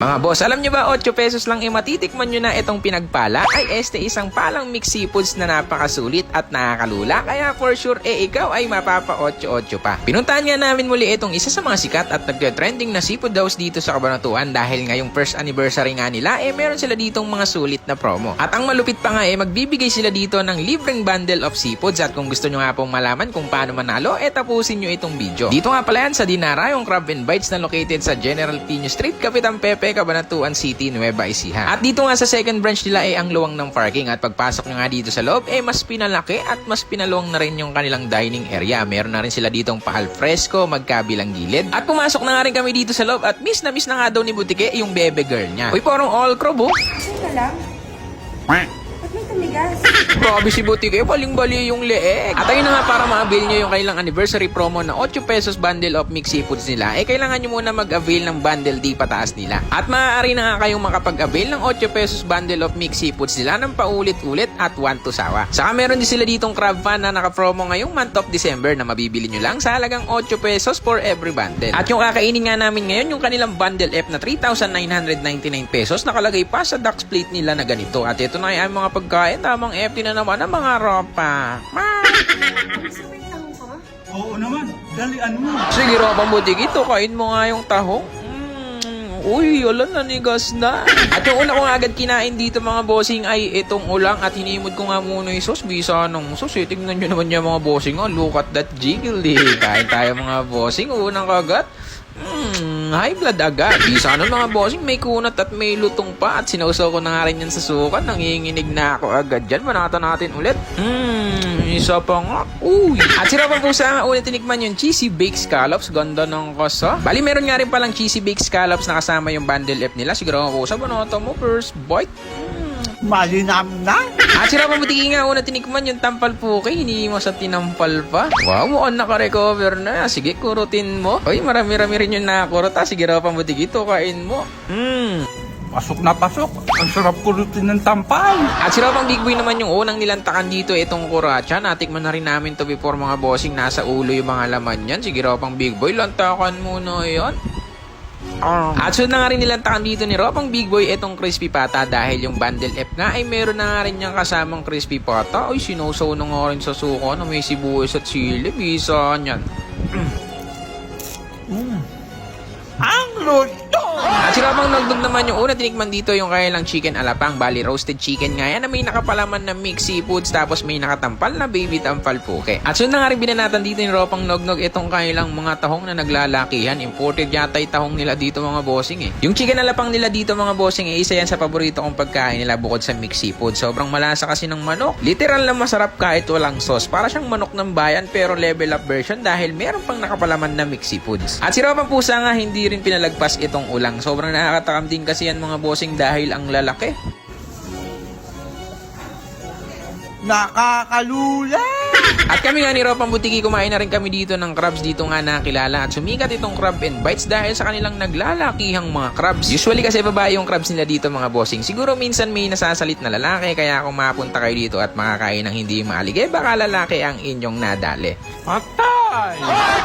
Mga boss, alam nyo ba 8 pesos lang eh matitikman nyo na itong pinagpala? Ay este isang palang mixed seafoods na napakasulit at nakakalula kaya for sure eh ikaw ay mapapa 8-8 pa. Pinuntahan nga namin muli itong isa sa mga sikat at nagte-trending na seafood house dito sa Cabanatuan dahil ngayong first anniversary nga nila eh meron sila ditong mga sulit na promo. At ang malupit pa nga eh magbibigay sila dito ng libreng bundle of seafoods at kung gusto nyo nga pong malaman kung paano manalo eh tapusin nyo itong video. Dito nga pala yan sa Dinara yung Crab and Bites na located sa General Pino Street, Kapitan Pepe, Cabanatuan City, Nueva Ecija. At dito nga sa second branch nila ay ang luwang ng parking at pagpasok nga dito sa loob eh mas pinalaki at mas pinaluwang na rin yung kanilang dining area. Meron na rin sila ditong pahal fresco, magkabilang gilid. At pumasok na nga rin kami dito sa loob at miss na miss na nga daw ni Butike yung bebe girl niya. Uy, parang all crab oh. Asan ka lang? Ba't may tumigas? Grabe si Butike, baling-bali yung leeg. At ayun na nga para ma-avail nyo yung kailang anniversary promo na 8 pesos bundle of mixed seafoods nila, eh kailangan nyo muna mag-avail ng bundle di pataas nila. At maaari na nga kayong makapag-avail ng 8 pesos bundle of mixed seafoods nila ng paulit-ulit at one to sawa. Saka meron din sila ditong crab fan na naka-promo ngayong month of December na mabibili nyo lang sa halagang 8 pesos for every bundle. At yung kakainin nga namin ngayon, yung kanilang bundle F na 3,999 pesos, nakalagay pa sa Dux plate nila na ganito. At ito na yung mga pagkain, tamang FT na naman ang mga ropa. Ma! Mo? Oo naman, dalian mo. Sige, ropa butik ito, kain mo nga yung tahong. Mm, uy, wala nanigas na. At yung una ko nga agad kinain dito mga bossing ay itong ulang at hinimod ko nga muna yung sauce. Bisa ng sauce eh. Tingnan nyo naman yung mga bossing. Oh, look at that jiggle eh. Kain tayo mga bossing. Unang kagat. Hmm, high blood agad. Di sana mga bossing may kunat at may lutong pa at sinausaw ko na nga rin yan sa sukat. Nanginginig na ako agad dyan. Manata natin ulit. Hmm, isa pa nga. Uy. At sira pa po sa ulit tinikman yung cheesy baked scallops. Ganda ng kasa. Bali meron nga rin palang cheesy baked scallops na kasama yung bundle F nila. Siguro ako sa banata mo first bite. Malinam na. At sira pa butiki nga una tinikman yung tampal puke, hindi mo sa tinampal pa. Wow, mukhang naka-recover na. Sige, kurutin mo. Uy, marami-rami rin yung nakakurot. Ah, sige raw pang butiki, ito kain mo. Hmm. Pasok na pasok. Ang sarap kulutin ng tampal. At sila pang big boy naman yung unang nilantakan dito itong kuracha. Natikman na rin namin to before mga bossing. Nasa ulo yung mga laman yan. Sige raw pang big boy, lantakan muna yan. At sunod na nga rin nilantakan dito ni Ropang Big Boy itong crispy pata dahil yung bundle F nga ay meron na nga rin niyang kasamang crispy pata. Ay, sinusaw na nga rin sa suko na may sibuyas at sili. Bisa niyan. Ang luto. Pang nagdog naman yung una tinikman dito yung kailang chicken alapang. Bali, roasted chicken nga yan na may nakapalaman na mixed seafoods tapos may nakatampal na baby tampal puke. At sunod na nga rin binanatan dito yung ropang nognog itong kailang mga tahong na naglalakihan. Imported yata yung tahong nila dito mga bossing eh. Yung chicken alapang nila dito mga bossing eh, isa yan sa paborito kong pagkain nila bukod sa mixed seafood. Sobrang malasa kasi ng manok. Literal na masarap kahit walang sauce. Para siyang manok ng bayan pero level up version dahil meron pang nakapalaman na mixed seafoods. At si Ropang Pusa nga hindi rin pinalagpas itong ulang. Sobrang nakakatakam din kasi yan mga bossing dahil ang lalaki. Nakakalula. At kami nga ni Ropang Butiki, kumain na rin kami dito ng crabs dito nga nakilala at sumikat itong crab and bites dahil sa kanilang naglalakihang mga crabs. Usually kasi babae yung crabs nila dito mga bossing. Siguro minsan may nasasalit na lalaki kaya kung mapunta kayo dito at makakain ng hindi maalig, eh baka lalaki ang inyong nadali.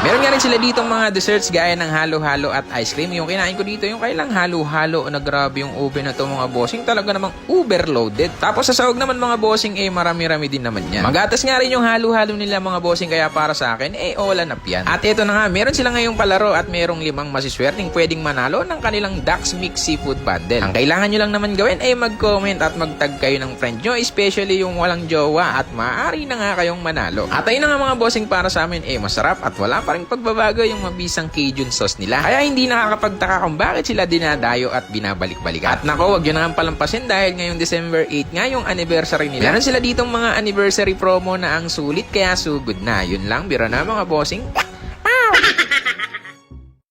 Meron nga rin sila dito mga desserts gaya ng halo-halo at ice cream. Yung kinain ko dito, yung kailang halo-halo na grabe yung ube na to mga bossing. Talaga namang uber loaded. Tapos sa sahog naman mga bossing, eh marami-rami din naman yan. Magatas nga rin yung halo-halo nila mga bossing kaya para sa akin, eh all up yan. At ito na nga, meron sila ngayong palaro at merong limang masiswerteng pwedeng manalo ng kanilang Dax Mix Seafood Bundle. Ang kailangan nyo lang naman gawin ay mag-comment at mag-tag kayo ng friend nyo, especially yung walang jowa at maaari na nga kayong manalo. At ayun na nga mga bossing para sa amin, eh masarap at wala pa rin pagbabago yung mabisang Cajun sauce nila. Kaya hindi nakakapagtaka kung bakit sila dinadayo at binabalik-balik. At nako, wag yun na palampasin dahil ngayong December 8 nga yung anniversary nila. Meron sila ditong mga anniversary promo na ang sulit kaya sugod na. Yun lang, biro na mga bossing.